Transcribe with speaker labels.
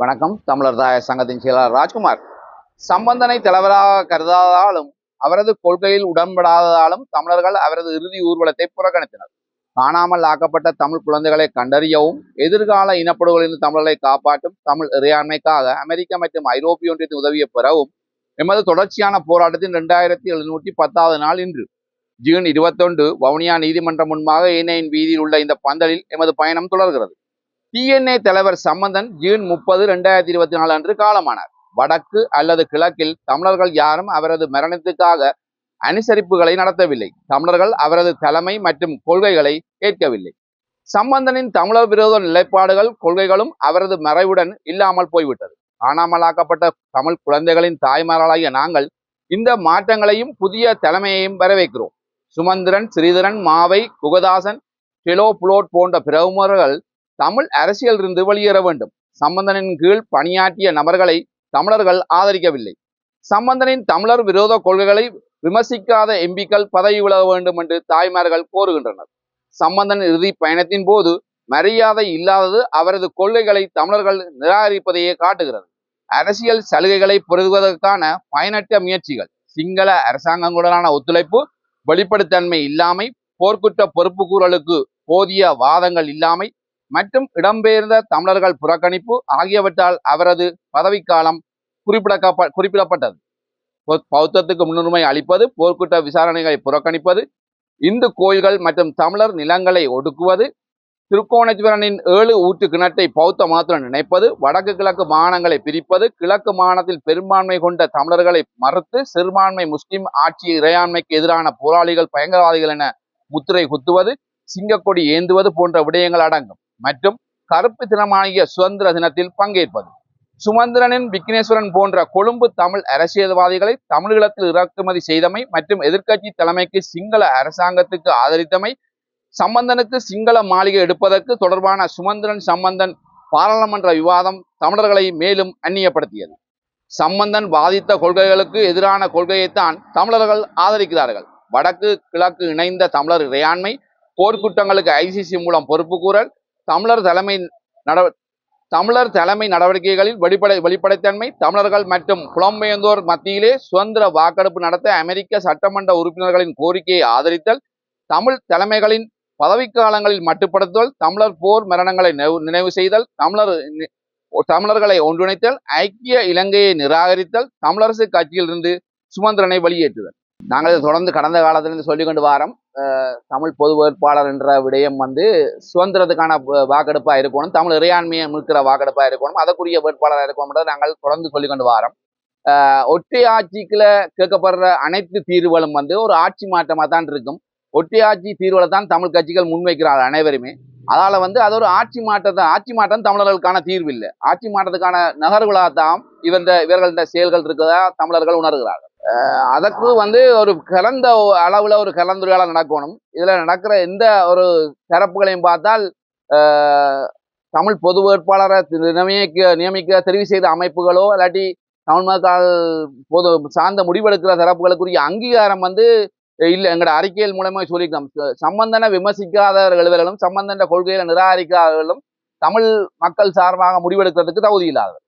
Speaker 1: வணக்கம். தமிழர் தாய சங்கத்தின் செயலாளர் ராஜ்குமார். சம்பந்தனை தலைவராக கருதாதாலும் அவரது கொள்கையில் உடன்படாததாலும் தமிழர்கள் அவரது இறுதி ஊர்வலத்தை புறக்கணித்தனர். காணாமல் ஆக்கப்பட்ட தமிழ் குழந்தைகளை கண்டறியவும் எதிர்கால இனப்படுகொலின் தமிழரை காப்பாற்றும் தமிழ் இறையாண்மைக்காக அமெரிக்க மற்றும் ஐரோப்பிய ஒன்றியத்தின் உதவியை பெறவும் எமது தொடர்ச்சியான போராட்டத்தின் இரண்டாயிரத்தி எழுநூற்றி பத்தாவது நாள் இன்று. ஜூன் இருபத்தொன்று வவுனியா நீதிமன்றம் முன்பாக ஏனையின் வீதியில் உள்ள இந்த பந்தலில் எமது பயணம் தொடர்கிறது. டிஎன்ஏ தலைவர் சம்பந்தன் ஜூன் முப்பது ரெண்டாயிரத்தி இருபத்தி நாலு அன்று காலமானார். வடக்கு அல்லது கிழக்கில் தமிழர்கள் யாரும் அவரது மரணத்துக்காக அனுசரிப்புகளை நடத்தவில்லை. தமிழர்கள் அவரது தலைமை மற்றும் கொள்கைகளை ஏற்கவில்லை. சம்பந்தனின் தமிழர் விரோத நிலைப்பாடுகள் கொள்கைகளும் அவரது மறைவுடன் இல்லாமல் போய்விட்டது. காணாமலாக்கப்பட்ட தமிழ் குழந்தைகளின் தாய்மார்களாகிய நாங்கள் இந்த மாற்றங்களையும் புதிய தலைமையையும் வரவேற்கிறோம். சுமந்திரன் ஸ்ரீதரன் மாவை குகதாசன் டெலோ புலோட் போன்ற பிரமுகர்கள் தமிழ் அரசியலிருந்து வெளியேற வேண்டும். சம்பந்தனின் கீழ் பணியாற்றிய நபர்களை தமிழர்கள் ஆதரிக்கவில்லை. சம்பந்தனின் தமிழர் விரோத கொள்கைகளை விமர்சிக்காத எம்பிக்கள் பதவி விலக வேண்டும் என்று தாய்மார்கள் கோருகின்றனர். சம்பந்தன் இறுதி பயணத்தின் போது மரியாதை இல்லாதது அவரது கொள்கைகளை தமிழர்கள் நிராகரிப்பதையே காட்டுகிறது. அரசியல் சலுகைகளை பெறுவதற்கான பயனற்ற முயற்சிகள் சிங்கள அரசாங்கங்களுடனான ஒத்துழைப்பு வெளிப்படுத்தன்மை இல்லாமை போர்க்குற்ற பொறுப்பு கூறலுக்கு போதிய வாதங்கள் இல்லாமை மற்றும் இடம்பெயர்ந்த தமிழர்கள் புறக்கணிப்பு ஆகியவற்றால் அவரது பதவிக்காலம் குறிப்பிடக்கப்ப குறிப்பிடப்பட்டது. பௌத்தத்துக்கு முன்னுரிமை அளிப்பது போர்க்குற்ற விசாரணைகளை புறக்கணிப்பது இந்து கோயில்கள் மற்றும் தமிழர் நிலங்களை ஒடுக்குவது திருக்கோணேஸ்வரனின் ஏழு ஊற்று கிணற்றை பௌத்த மதத்துடன் நினைப்பது வடக்கு கிழக்கு மாகாணங்களை பிரிப்பது கிழக்கு மாகாணத்தில் பெரும்பான்மை கொண்ட தமிழர்களை மறுத்து சிறுபான்மை முஸ்லிம் ஆட்சி இறையாண்மைக்கு எதிரான போராளிகள் பயங்கரவாதிகள் என முத்திரை குத்துவது சிங்கக்கொடி ஏந்துவது போன்ற விடயங்கள் அடங்கும். மற்றும் கருப்பு தினமாகிய சுதந்திர தினத்தில் பங்கேற்பது. சுமந்திரனின் விக்னேஸ்வரன் போன்ற கொழும்பு தமிழ் அரசியல்வாதிகளை தமிழீழத்தில் இறக்குமதி செய்தமை மற்றும் எதிர்க்கட்சி தலைமைக்கு சிங்கள அரசாங்கத்துக்கு ஆதரித்தமை சம்பந்தனுக்கு சிங்கள மாளிகை எடுப்பதற்கு தொடர்பான சுமந்திரன் சம்பந்தன் பாராளுமன்ற விவாதம் தமிழர்களை மேலும் அந்நியப்படுத்தியது. சம்பந்தன் பாதித்த கொள்கைகளுக்கு எதிரான கொள்கையைத்தான் தமிழர்கள் ஆதரிக்கிறார்கள். வடக்கு கிழக்கு இணைந்த தமிழர் இறையாண்மை போர்க்குற்றங்களுக்கு ஐசிசி மூலம் பொறுப்பு கூறல் தமிழர் தலைமை நட தமிழர் தலைமை நடவடிக்கைகளில் வெளிப்படை வெளிப்படைத்தன்மை தமிழர்கள் மற்றும் புலம்பெயர்ந்தோர் மத்தியிலே சுதந்திர வாக்கெடுப்பு நடத்த அமெரிக்க சட்டமன்ற உறுப்பினர்களின் கோரிக்கையை ஆதரித்தல் தமிழ் தலைமைகளின் பதவிக்காலங்களில் மட்டுப்படுத்துதல் தமிழர் போர் மரணங்களை நினைவு- நினைவு செய்தல் தமிழர் தமிழர்களை ஒன்றிணைத்தல் ஐக்கிய இலங்கையை நிராகரித்தல் தமிழரசு கட்சியிலிருந்து சுமந்திரனை வெளியேற்றுதல். நாங்கள் இதை தொடர்ந்து கடந்த காலத்திலிருந்து சொல்லிக் கொண்டு வாரம் அஹ், தமிழ் பொது வேட்பாளர் என்ற விடயம் வந்து சுதந்திரத்துக்கான வாக்கெடுப்பாக வாக்கெடுப்பா இருக்கணும் தமிழ் இறையாண்மையை முழுக்கிற வாக்கெடுப்பா இருக்கணும் அதற்குரிய வேட்பாளராக இருக்கணும் நாங்கள் தொடர்ந்து சொல்லிக்கொண்டு வாரோம். ஒற்றை ஆட்சிக்குல கேட்கப்படுற அனைத்து தீர்வுகளும் வந்து ஒரு ஆட்சி மாற்றமாக தான் இருக்கும். ஒற்றை ஆட்சி தீர்வுகளை தான் தமிழ் கட்சிகள் முன்வைக்கிறார்கள் அனைவருமே. அதால வந்து அது ஒரு ஆட்சி மாற்றத்தை ஆட்சி மாற்றம் தமிழர்களுக்கான தீர்வு இல்லை. ஆட்சி மாற்றத்துக்கான நகர்வுகளாக தான் இவர்கள் இந்த செயல்கள் இருக்கிறதா தமிழர்கள் உணர்கிறார்கள். அதற்கு வந்து ஒரு கலந்த அளவில் ஒரு கலந்துரையாடல் நடக்கணும். இதில் நடக்கிற எந்த ஒரு சிறப்புகளையும் பார்த்தால் தமிழ் பொது வேட்பாளரை நியமிக்க நியமிக்க தெரிவு செய்த அமைப்புகளோ இல்லாட்டி தமிழ் மக்கள் பொது சார்ந்த முடிவெடுக்கிற தரப்புகளுக்குரிய அங்கீகாரம் வந்து இல்லை எங்களோட அறிக்கைகள் மூலமாக சொல்லிக்கலாம் ச- விமர்சிக்காத விமர்சிக்காதவர்களும் சம்பந்தன கொள்கைகளை நிராகரிக்காதவர்களும் தமிழ் மக்கள் சார்பாக முடிவெடுக்கிறதுக்கு தகுதி இல்லாதவர்